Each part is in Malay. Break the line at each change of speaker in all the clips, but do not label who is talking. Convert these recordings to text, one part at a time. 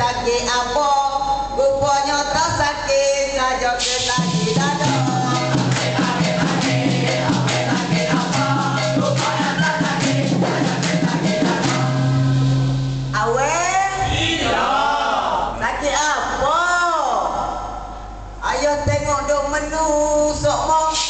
sakit apa? Rupanya tak sakit, saja. Sakit apa? Ayo tengok dong menu sok mo.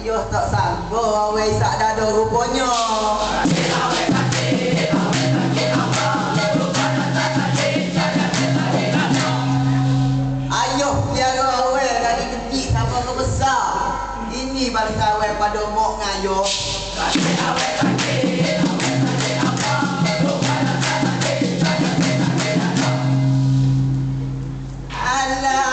Yoh tak sanggup Awai sak dada rupanya. Ayuh piara awai dari kecil sama ke besar. Ini bangsa awai pada mok dengan Yoh Allah